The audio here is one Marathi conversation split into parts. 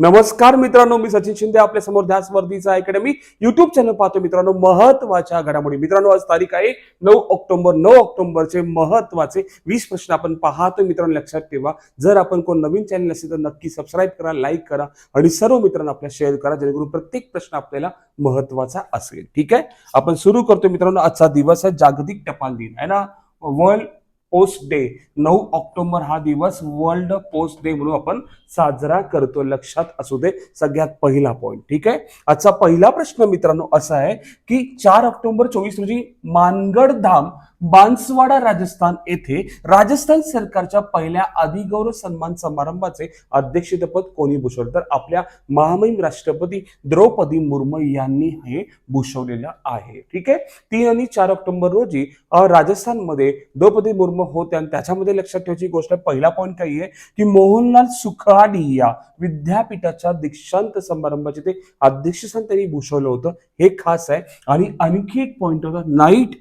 नमस्कार मित्रांनो मी सचिन शिंदे आपल्यासमोर ध्यास वर्धीचा अकॅडमी युट्यूब चॅनल पाहतो मित्रांनो महत्त्वाच्या घडामोडी. मित्रांनो आज तारीख आहे नऊ ऑक्टोबर नऊ ऑक्टोबरचे महत्त्वाचे वीस प्रश्न आपण पाहतो मित्रांनो लक्षात ठेवा. जर आपण कोण नवीन चॅनल असेल तर नक्की सबस्क्राईब करा लाईक करा आणि सर्व मित्रांना आपल्या शेअर करा जेणेकरून प्रत्येक प्रश्न आपल्याला महत्त्वाचा असेल. ठीक आहे? आपण सुरू करतो मित्रांनो आजचा दिवस आहे जागतिक टपाल दिन आहे ना? वर्ल्ड पोस्ट डे नऊ ऑक्टोबर हा दिवस वर्ल्ड पोस्ट डे म्हणून आपण साजरा करतो लक्षात असू दे सगळ्यात पहिला पॉईंट ठीक आहे? आजचा पहिला प्रश्न मित्रांनो असा आहे की चार ऑक्टोबर चोवीस रोजी मानगड धाम बांसवाडा राजस्थान येथे राजस्थान सरकारच्या पहिल्या अधिगौरव सन्मान समारंभाचे अध्यक्षपद कोणी भूषवलं? तर आपल्या महामहिम राष्ट्रपती द्रौपदी मुर्मू यांनी हे भूषवलेलं आहे. ठीक आहे? तीन आणि चार ऑक्टोबर रोजी राजस्थानमध्ये द्रौपदी मुर्मू होत्या आणि त्याच्यामध्ये लक्षात ठेवायची गोष्ट पहिला पॉईंट काही आहे की मोहनलाल सुखाडिया विद्यापीठाच्या दीक्षांत समारंभाचे ते अध्यक्षस्थान त्यांनी भूषवलं होतं. हे खास आहे. आणि आणखी एक पॉइंट होता नाईट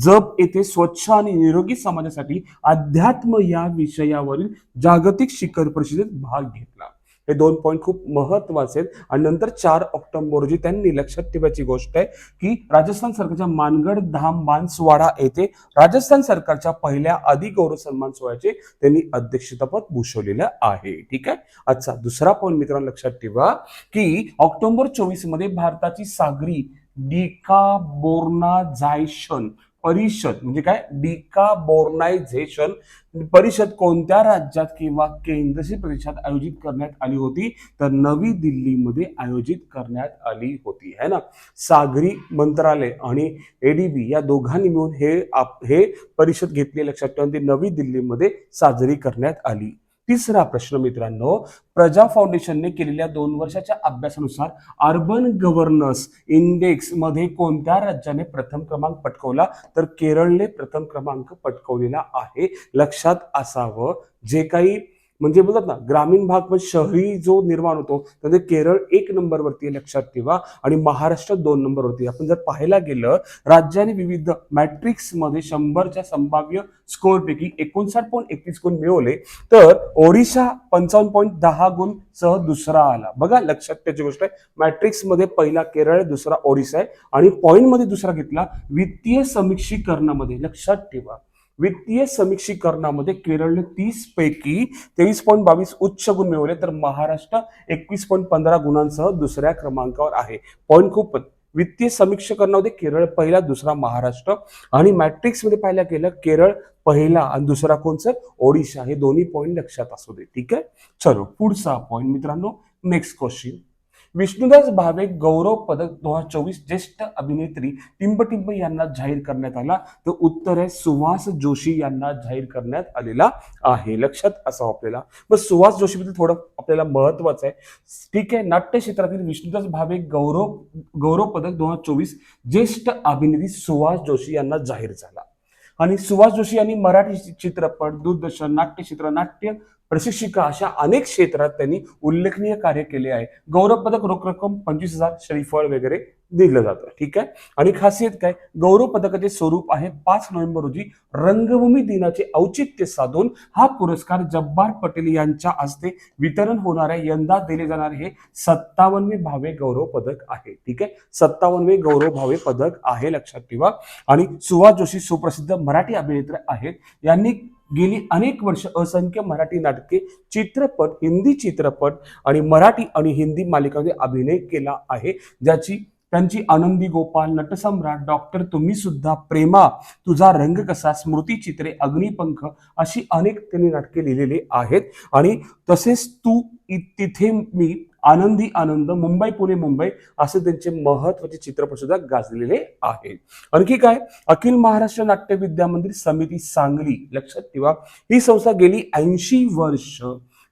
जप येथे स्वच्छ आणि निरोगी समाजासाठी अध्यात्म या विषयावरील जागतिक शिखर परिषदेत भाग घेतला. हे दोन पॉईंट खूप महत्त्वाचे आहेत. आणि नंतर चार ऑक्टोबर रोजी त्यांनी लक्षात ठेवायची गोष्ट आहे की राजस्थान सरकारच्या मानगड धाम बांसवाडा येथे राजस्थान सरकारच्या पहिल्या अधिगौरव सन्मान सोहळ्याचे त्यांनी अध्यक्षतापद भूषवलेलं आहे. ठीक आहे? अच्छा दुसरा पॉईंट मित्रांनो लक्षात ठेवा की ऑक्टोबर चोवीसमध्ये भारताची सागरी डिका बोर्ना जायशन परिषद म्हणजे काय? डिकाबोर्नायझेशन. परिषद कोणत्या राज्यात किंवा केंद्रशासित प्रदेशात आयोजित करण्यात आली होती? तर नवी दिल्लीमध्ये आयोजित करण्यात आली होती है ना? सागरी मंत्रालय आणि एडीबी या दोघांनी मिळून हे आप- हे परिषद घेतली लक्षात ठेवून ती नवी दिल्लीमध्ये साजरी करण्यात आली. तिसरा प्रश्न मित्रांनो प्रजा फाउंडेशनने केलेल्या दोन वर्षाच्या अभ्यासानुसार अर्बन गव्हर्नन्स इंडेक्समध्ये कोणत्या राज्याने प्रथम क्रमांक पटकवला? तर केरळने प्रथम क्रमांक पटकवलेला आहे. लक्षात असावं. जे काही म्हणजे बोलतात ना ग्रामीण भाग पण शहरी जो निर्माण होतो तर ते केरळ एक नंबरवरती लक्षात ठेवा. आणि महाराष्ट्र दोन नंबरवरती आपण जर पाहायला गेलं राज्याने विविध मॅट्रिक्समध्ये शंभरच्या संभाव्य स्कोअरपैकी एकोणसाठ पॉईंट एकतीस गुण मिळवले तर ओडिशा पंचावन्न पॉईंट दहा गुण सह दुसरा आला. बघा लक्षात त्याची गोष्ट आहे. मॅट्रिक्समध्ये पहिला केरळ आहे, दुसरा ओडिशा आहे. आणि पॉईंटमध्ये दुसरा घेतला वित्तीय समीक्षीकरणामध्ये. लक्षात ठेवा. वित्तीय समीक्षीकरणामध्ये केरळने तीस पैकी तेवीस पॉईंट बावीस उच्च गुण मिळवले तर महाराष्ट्र एकवीस पॉईंट पंधरा गुणांसह दुसऱ्या क्रमांकावर आहे. पॉईंट खूप वित्तीय समीक्षीकरणामध्ये केरळ पहिला दुसरा महाराष्ट्र. आणि मॅट्रिक्समध्ये पाहिलं पाहायला गेलं केरळ पहिला आणि दुसरा कोणचं? ओडिशा. हे दोन्ही पॉईंट लक्षात असू दे. ठीक आहे? चलो पुढचा पॉईंट मित्रांनो नेक्स्ट क्वेश्चन विष्णुदास भावे गौरव पदक दोन हजार चोवीस ज्येष्ठ अभिनेत्री टिंब टिंब यांना जाहीर करण्यात आला. तर उत्तर आहे सुहास जोशी यांना जाहीर करण्यात आलेला आहे. लक्षात असावं आपल्याला. मग सुहास जोशीबद्दल थोडं आपल्याला महत्वाचं आहे. ठीक आहे नाट्य क्षेत्रातील विष्णुदास भावे गौरव गौरव पदक दोन हजार चोवीस ज्येष्ठ अभिनेत्री सुहास जोशी यांना जाहीर झाला. आणि सुभाष जोशी यांनी मराठी चित्रपट दूरदर्शन नाट्यचित्र नाट्य प्रशिक्षिका अशा अनेक क्षेत्रात त्यांनी उल्लेखनीय कार्य केले आहे. गौरव पदक रोख रक्कम पंचवीस हजार श्रीफळ वगैरे दिलं जातं ठीक आहे? आणि खासियत काय? गौरव पदकाचे स्वरूप आहे पाच नोव्हेंबर रोजी रंगभूमी दिनाचे औचित्य साधून हा पुरस्कार जब्बार पटेल यांच्या हस्ते वितरण होणार आहे यंदा दिले जाणारे हे सत्तावन्नवे भावे गौरव पदक आहे ठीक आहे? सत्तावन्नवे गौरव भावे पदक आहे लक्षात ठेवा. आणि सुभाष जोशी सुप्रसिद्ध मराठी अभिनेत्री आहेत. यांनी गेली अनेक वर्ष असंख्य मराठी नाटके चित्रपट हिंदी चित्रपट आणि मराठी आणि हिंदी मालिकांमध्ये अभिनय केला आहे. ज्याची त्यांची आनंदी गोपाल नटसम्राट डॉक्टर तुम्ही सुद्धा प्रेमा तुझा रंग कसा स्मृती चित्रे अग्निपंख अशी अनेक त्यांनी नाटके लिहिलेली आहेत. आणि तसेच तू तिथे मी आनंदी आनंद मुंबई पुणे मुंबई असे त्यांचे महत्त्वाचे चित्रपट सुद्धा गाजलेले आहेत. आणखी काय? अखिल महाराष्ट्र नाट्य विद्या मंदिर समिती सांगली लक्षात ठेवा. ही संस्था गेली ऐंशी वर्ष.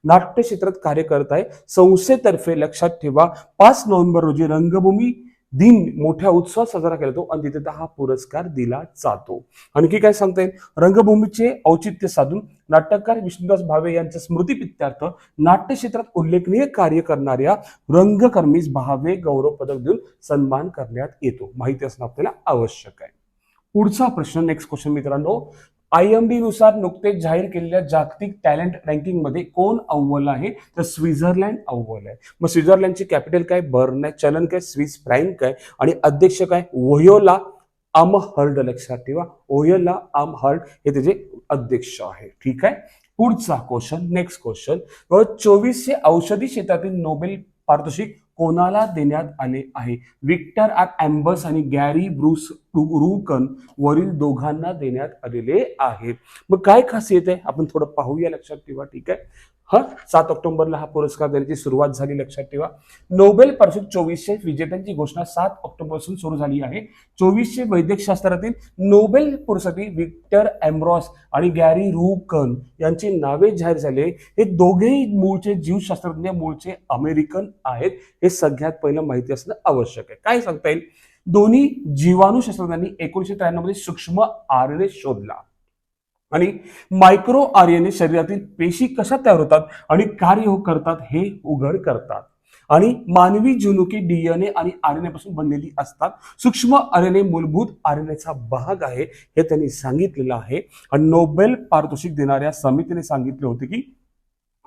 नाट्य क्षेत्रात कार्य करत आहे. संस्थेतर्फे लक्षात ठेवा. पाच नोव्हेंबर रोजी रंगभूमी दिन मोठ्या उत्सवात साजरा केला जातो आणि तिथे हा पुरस्कार दिला जातो. आणखी काय सांगता येईल? रंगभूमीचे औचित्य साधून नाटककार विष्णुदास भावे यांच्या स्मृतीपित्यार्थ नाट्य क्षेत्रात उल्लेखनीय कार्य करणाऱ्या रंगकर्मीस भावे गौरव पदक देऊन सन्मान करण्यात येतो. माहिती असणं आपल्याला आवश्यक आहे. पुढचा प्रश्न नेक्स्ट क्वेश्चन मित्रांनो. आय एम बी नुसार नुकतेच जाहीर केलेल्या जागतिक टॅलेंट रँकिंगमध्ये कोण अव्वल आहे? तर स्वित्झर्लंड अव्वल आहे. मग स्वित्झर्लंडची कॅपिटल काय? बर्न आहे चलन काय? स्विस फ्रँक काय? आणि अध्यक्ष काय? वयोला आमहर्ड लक्षात ठेवा. ओयोला आमहर्ड हे त्याचे अध्यक्ष आहे. ठीक आहे? पुढचा क्वेश्चन नेक्स्ट क्वेश्चन चोवीसशे औषधी क्षेत्रातील नोबेल पारितोषिक कोणाला देण्यात आले आहे? विक्टर आर अँबस आणि गॅरी ब्रूस रूकन वरील दोघांना देण्यात आलेले आहेत. मग काय खासियत आहे? आपण थोडं पाहूया लक्षात ठेवा ठीक आहे? हा? सात ऑक्टोबरला हा पुरस्कार देण्याची सुरुवात झाली लक्षात ठेवा. नोबेल परिषद चोवीसशे विजेत्यांची घोषणा सात ऑक्टोबरपासून सुरू झाली आहे. चोवीसशे वैद्यकशास्त्रातील नोबेल पुरस्कार विक्टर एम्ब्रॉस आणि गॅरी रूकन यांची नावे जाहीर झाले. हे दोघेही मूळचे जीवशास्त्रज्ञ मूळचे अमेरिकन आहेत. हे सगळ्यात पहिलं माहिती असणं आवश्यक आहे. काय सांगता येईल? दोन्ही जीवाणूशास्त्रज्ञांनी एकोणीशे त्र्याण्णवमध्ये सूक्ष्म आरएनए शोधला. आणि मायक्रो आरएनए शरीरातील पेशी कशा तयार होतात आणि कार्य करतात हे उघड करतात. आणि मानवी जनुकी डीएनए आणि आर एने पासून बनलेली असतात. सूक्ष्म आरएनए मूलभूत आरएनएचा भाग आहे हे त्यांनी सांगितलेलं आहे. आणि नोबेल पारितोषिक देणाऱ्या समितीने सांगितले होते की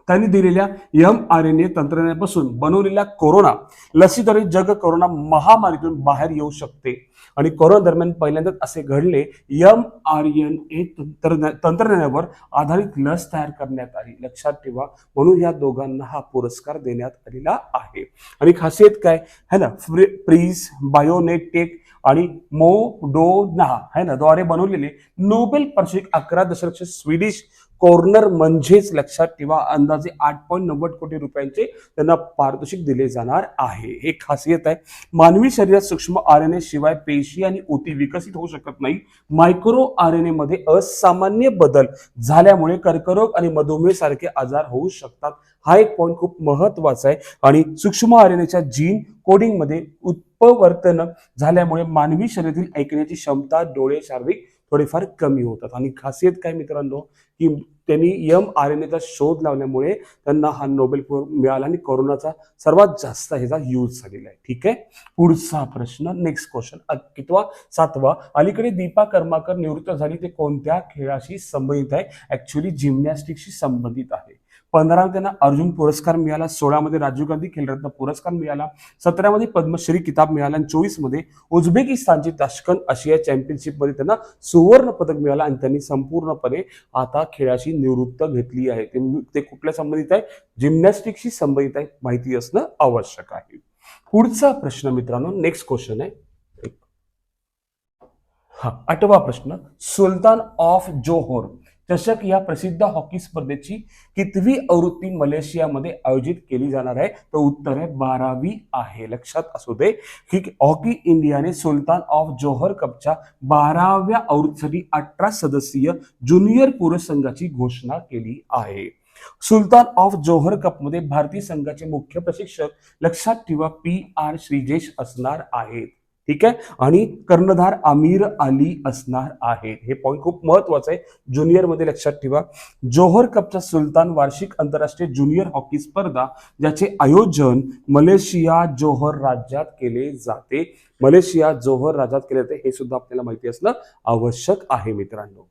त्यांनी दिलेल्या एम आर एन ए तंत्रज्ञानापासून बनवलेल्या कोरोना लसीद्वारे जग कोरोना महामारीतून बाहेर येऊ शकते. आणि कोरोना दरम्यान पहिल्यांदाच असे घडले एम आर एन ए तंत्रज्ञानावर आधारित लस तयार करण्यात आली. लक्षात ठेवा म्हणून या दोघांना हा पुरस्कार देण्यात आलेला आहे. आणि खासियत काय? है ना? फ्री प्रीज बायोनेटेक आणि मोडोना है ना? द्वारे बनवलेले नोबेल पारितोषिक अकरा दशलक्ष स्वीडिश कॉर्नर म्हणजेच लक्षात ठेवा अंदाजे आठ पॉईंट नव्वद कोटी रुपयांचे त्यांना पारितोषिक दिले जाणार आहे. हे खासियत आहे. मानवी शरीरात सूक्ष्म आर एन ए शिवाय पेशी आणि ऊती विकसित होऊ शकत नाही. मायक्रो आर एन ए मध्ये असामान्य बदल झाल्यामुळे कर्करोग आणि मधुमेह सारखे आजार होऊ शकतात. हा एक पॉईंट खूप महत्त्वाचा आहे. आणि सूक्ष्म आर जीन कोडिंगमध्ये उत्पवर्तन झाल्यामुळे मानवी शरीरातील ऐकण्याची क्षमता डोळे शारीरिक थोडेफार कमी होतात. आणि खासियत काय मित्रांनो? की त्यांनी यम आर एन एचा शोध लावल्यामुळे त्यांना हा नोबेल मिळाला आणि कोरोनाचा सर्वात जास्त ह्याचा यूज झालेला आहे. ठीक आहे? पुढचा प्रश्न नेक्स्ट क्वेश्चन किंवा सातवा. अलीकडे दीपा कर्माकर निवृत्त झाली. ते कोणत्या खेळाशी संबंधित आहे? ऍक्च्युली जिमनॅस्टिकशी संबंधित आहे. पंधरा त्यांना अर्जुन पुरस्कार मिळाला सोळामध्ये राजीव गांधी खेलरत्न पुरस्कार मिळाला सतरामध्ये पद्मश्री किताब मिळाला आणि चोवीसमध्ये उझबेकिस्तानची ताशकंद आशिया चॅम्पियनशिपमध्ये त्यांना सुवर्ण पदक मिळालं आणि त्यांनी संपूर्णपणे आता खेळाशी निवृत्त घेतली आहे. ते ते कुठल्या संबंधित आहे? जिम्नॅस्टिकशी संबंधित आहे माहिती असणं आवश्यक आहे. पुढचा प्रश्न मित्रांनो नेक्स्ट क्वेश्चन आहे. हा आठवा प्रश्न. सुलतान ऑफ जोहोर चषक या प्रसिद्ध हॉकी स्पर्धेची कितवी आवृत्ती मलेशियामध्ये आयोजित केली जाणार आहे? तर उत्तर आहे बारावी आहे. लक्षात असू दे. की हॉकी इंडियाने सुलतान ऑफ जोहर कपच्या बाराव्या आवृत्तीसाठी अठरा सदस्यीय ज्युनियर पुरुष संघाची घोषणा केली आहे. सुलतान ऑफ जोहर कपमध्ये भारतीय संघाचे मुख्य प्रशिक्षक लक्षात ठेवा पी आर श्रीजेश असणार आहेत. ठीक आहे? आणि कर्णधार आमिर अली असणार आहेत. हे पॉईंट खूप महत्वाचं आहे. ज्युनियरमध्ये लक्षात ठेवा. जोहर कपचा सुलतान वार्षिक आंतरराष्ट्रीय ज्युनियर हॉकी स्पर्धा ज्याचे आयोजन मलेशिया जोहर राज्यात केले जाते. मलेशिया जोहर राज्यात केले जाते. हे सुद्धा आपल्याला माहिती असणं आवश्यक आहे मित्रांनो.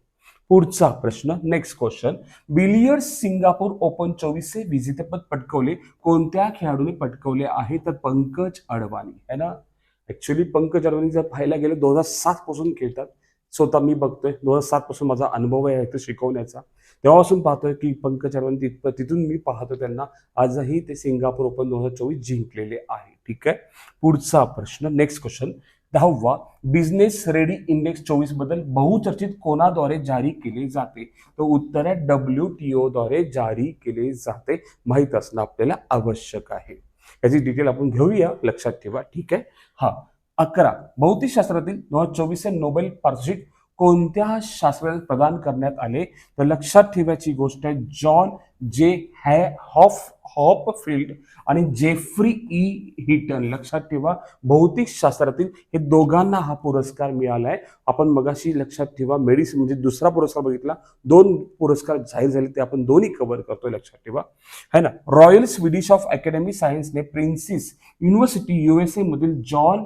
पुढचा प्रश्न next question Villiers Singapore open चोवीसचे विजेतेपद पटकवले. कोणत्या खेळाडूने पटकवले आहे? तर पंकज अडवाणी. है ना? ऍक्च्युली पंकज अडवाणी जर पाहायला गेलं दोन हजार सात पासून खेळतात. स्वतः मी बघतोय दोन हजार सात पासून माझा अनुभव आहे इथं शिकवण्याचा. तेव्हापासून पाहतोय की पंकज अडवाणी तिथं तिथून मी पाहतो त्यांना आजही ते सिंगापूर ओपन दोन हजार चोवीस जिंकलेले आहे. ठीक आहे? पुढचा प्रश्न नेक्स्ट क्वेश्चन दहावा बिझनेस रेडी इंडेक्स चोवीसबद्दल बहुचर्चित कोणाद्वारे जारी केले जाते? तर उत्तर आहे डब्ल्यू टी ओद्वारे जारी केले जाते. माहीत असणं आपल्याला आवश्यक आहे. याची डिटेल आपण घेऊया. लक्षात ठेवा. ठीक आहे? हा. अकरा. भौतिकशास्त्रातील दोन हजार चोवीसचे नोबेल पारितोषिक कोणत्या शास्त्राला प्रदान करण्यात आले? तर लक्षात ठेवायची गोष्ट आहे जॉन जे हॅ हॉफ हॉप फील्ड आणि जेफ्री ई हिटन. लक्षात ठेवा भौतिक शास्त्रातील हे दोघांना हा पुरस्कार मिळाला आहे आपण मगाशी लक्षात ठेवा मेडिसिन म्हणजे दुसरा पुरस्कार बघितला दोन पुरस्कार जाहीर झाले ते आपण दोन्ही कव्हर करतोय लक्षात ठेवा. है ना? रॉयल स्वीडिश ऑफ अकॅडमी सायन्सने प्रिन्सिस युनिव्हर्सिटी युएसए मधील जॉन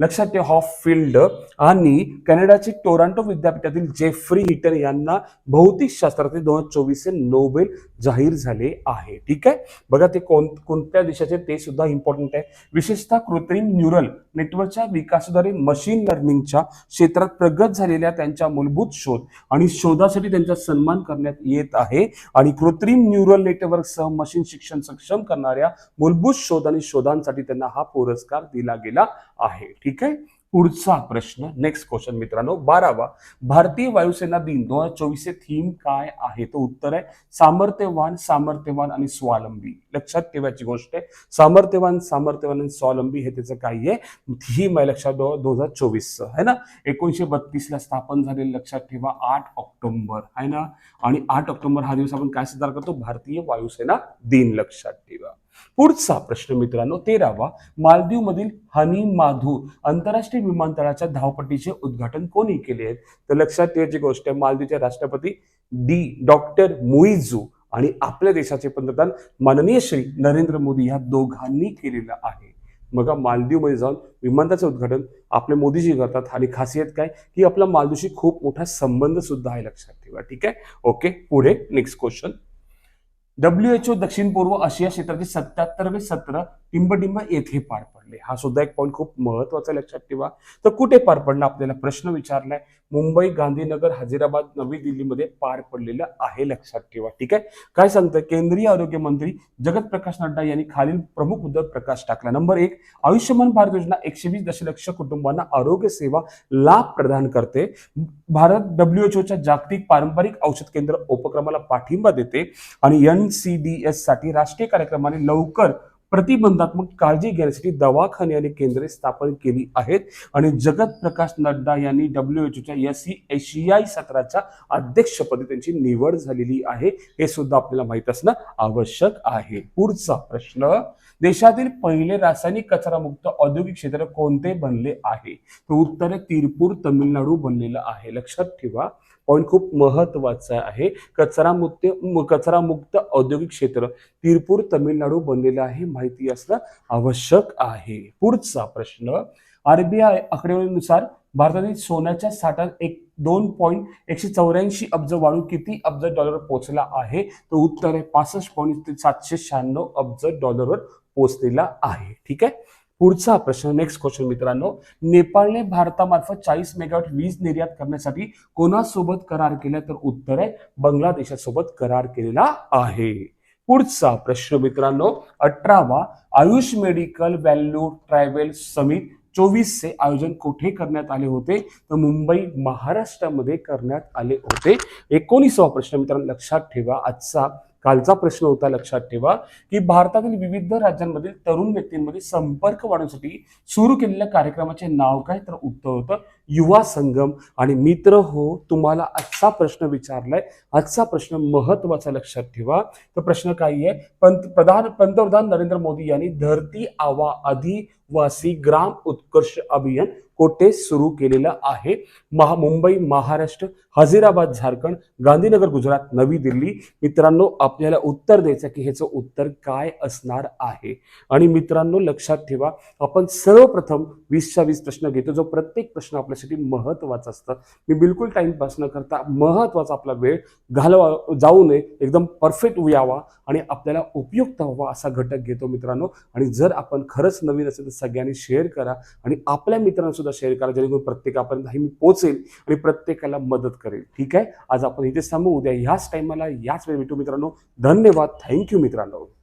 लक्षात ठेवा हॉफ फील्ड आणि कॅनडाचे टोरांटो विद्यापीठातील जेफ्री हिटर यांना भौतिकशास्त्रातील दोन हजार चोवीसचे नोबेल जाहीर झाले आहे. ठीक आहे? बघा ते कोण कोणत्या देशाचे ते सुद्धा इम्पॉर्टंट आहे. विशेषतः कृत्रिम न्यूरल नेटवर्कच्या विकासाद्वारे मशीन लर्निंगच्या क्षेत्रात प्रगत झालेल्या त्यांच्या मूलभूत शोध आणि शोधासाठी त्यांचा सन्मान करण्यात येत आहे. आणि कृत्रिम न्यूरल नेटवर्कसह मशीन शिक्षण सक्षम करणाऱ्या मूलभूत शोध आणि शोधांसाठी त्यांना हा पुरस्कार दिला गेला आहे. ठीक आहे? पुढचा प्रश्न नेक्स्ट क्वेश्चन मित्रांनो. बारावा भारतीय वायुसेना दिन दोन हजार चोवीसचे थीम काय आहे? तो उत्तर आहे सामर्थ्यवान सामर्थ्यवान आणि स्वावलंबी. लक्षात ठेवायची गोष्ट आहे सामर्थ्यवान सामर्थ्यवान आणि स्वावलंबी हे त्याचं काही आहे. थीम आहे लक्षात दोन हजार चोवीसचं. आहे ना? एकोणीसशे बत्तीस ला स्थापन झालेलं लक्षात ठेवा आठ ऑक्टोबर. आहे ना? आणि आठ ऑक्टोबर हा दिवस आपण काय साजरा करतो? भारतीय वायुसेना दिन लक्षात ठेवा. पुढचा प्रश्न मित्रांनो तेरावा. मालदीव मधील हनी माधू आंतरराष्ट्रीय विमानतळाच्या धावपट्टीचे उद्घाटन कोणी केले आहेत? तर लक्षात ठेवायची गोष्ट आहे मालदीवचे राष्ट्रपती डी. डॉक्टर मुईजू आणि आपल्या देशाचे पंतप्रधान माननीय श्री नरेंद्र मोदी ह्या दोघांनी केलेलं आहे. मग मालदीवमध्ये जाऊन विमानतळाचं उद्घाटन आपले मोदीजी करतात. आणि खासियत काय? की आपला मालदीवशी खूप मोठा संबंध सुद्धा आहे लक्षात ठेवा. ठीक आहे? ओके पुढे नेक्स्ट क्वेश्चन डब्ल्यूएचओ दक्षिण पूर्व आशिया क्षेत्राचे सत्याहत्तरवे सत्र टिंबटिंब येथे पार पडले. हा सुद्धा एक पॉईंट खूप महत्त्वाचा लक्षात ठेवा. तर कुठे पार पडला? आपल्याला प्रश्न विचारलाय. मुंबई गांधीनगर हजीराबाद नवी दिल्लीमध्ये पार पडलेलं आहे लक्षात ठेवा. ठीक आहे? काय सांगतं केंद्रीय आरोग्य मंत्री जगत प्रकाश नड्डा यांनी खालील प्रमुख मुद्द्यावर प्रकाश टाकला. नंबर एक आयुष्यमान भारत योजना एकशे वीस दशलक्ष कुटुंबांना आरोग्य सेवा लाभ प्रदान करते. भारत डब्ल्यूएचओच्या जागतिक पारंपरिक औषध केंद्र उपक्रमाला पाठिंबा देते. आणि एन सी डी एससाठी राष्ट्रीय कार्यक्रमाने लवकर प्रतिबंधात्मक काळजी घेण्यासाठी दवाखाने आणि केंद्रे स्थापन केली आहेत. आणि जगत प्रकाश नड्डा यांनी डब्ल्यूएचओच्या एस एशियाई सत्राच्या अध्यक्षपदी त्यांची निवड झालेली आहे. हे सुद्धा आपल्याला माहीत असणं आवश्यक आहे. पुढचा प्रश्न देशातील पहिले रासायनिक कचरामुक्त औद्योगिक क्षेत्र कोणते बनले आहे? तर उत्तर तिरपूर तमिळनाडू बनलेलं आहे. लक्षात ठेवा पॉईंट खूप महत्त्वाचा आहे. कचरामुक्त कचरामुक्त औद्योगिक क्षेत्र तिरपूर तमिळनाडू बनलेलं आहे माहिती असणं आवश्यक आहे. पुढचा प्रश्न आरबीआय आकडेवारीनुसार भारताने सोन्याच्या साठात एक दोन पॉईंट एकशे चौऱ्याऐंशी अब्ज वाढून किती अब्ज डॉलर पोहोचला आहे? तर उत्तर आहे पासष्ट पॉईंट सातशे शहाण्णव अब्ज डॉलरवर पोहोचलेला आहे. ठीक आहे? पुढचा प्रश्न नेक्स्ट क्वेश्चन मित्रांनो. नेपाळने भारतामार्फत चाळीस मेगावॅट वीज निर्यात करण्यासाठी कोणासोबत करार केला? तर उत्तर आहे बांगलादेशासोबत करार केलेला आहे. पुढचा प्रश्न मित्रांनो अठरावा AYUSH medical value travel summit चोवीसचे आयोजन कुठे करण्यात आले होते? तर मुंबई महाराष्ट्रामध्ये करण्यात आले होते. एकोणीसावा प्रश्न मित्रांनो लक्षात ठेवा आजचा कालचा प्रश्न होता लक्षात ठेवा की भारतातील विविध राज्यांमधील तरुण व्यक्तींमध्ये संपर्क वाढवण्यासाठी सुरू केलेल्या कार्यक्रमाचे नाव काय? तर उत्तर होतं युवा संगम. आणि मित्र हो तुम्हाला आजचा प्रश्न विचारलाय. आजचा प्रश्न महत्त्वाचा लक्षात ठेवा. तर प्रश्न काय आहे. पंत प्रधान पंतप्रधान नरेंद्र मोदी यांनी धरती आवा आदिवासी ग्राम उत्कर्ष अभियान कोठे सुरू केलेलं आहे. महा मुंबई महाराष्ट्र हजीराबाद झारखंड गांधीनगर गुजरात नवी दिल्ली. मित्रांनो आपल्याला उत्तर द्यायचं की ह्याचं उत्तर काय असणार आहे? आणि मित्रांनो लक्षात ठेवा आपण सर्वप्रथम वीसच्या वीस प्रश्न घेतो जो प्रत्येक प्रश्न आपल्यासाठी महत्त्वाचा असतं. मी बिलकुल टाइमपास न करता महत्त्वाचा आपला वेळ घालवा जाऊ नये एकदम परफेक्ट यावा आणि आपल्याला उपयुक्त व्हावा असा घटक घेतो मित्रांनो. आणि जर आपण खरंच नवीन असेल तर सगळ्यांनी शेअर करा आणि आपल्या मित्रांना सुद्धा शेअर करा जेणेकरून प्रत्येकापर्यंत ही मी पोचेल आणि प्रत्येकाला मदत करेल. ठीक आहे? आज आपण इथेच थांबू. उद्या ह्याच टाइमाला याच वेळी भेटू मित्रांनो. धन्यवाद. थँक्यू मित्रांनो.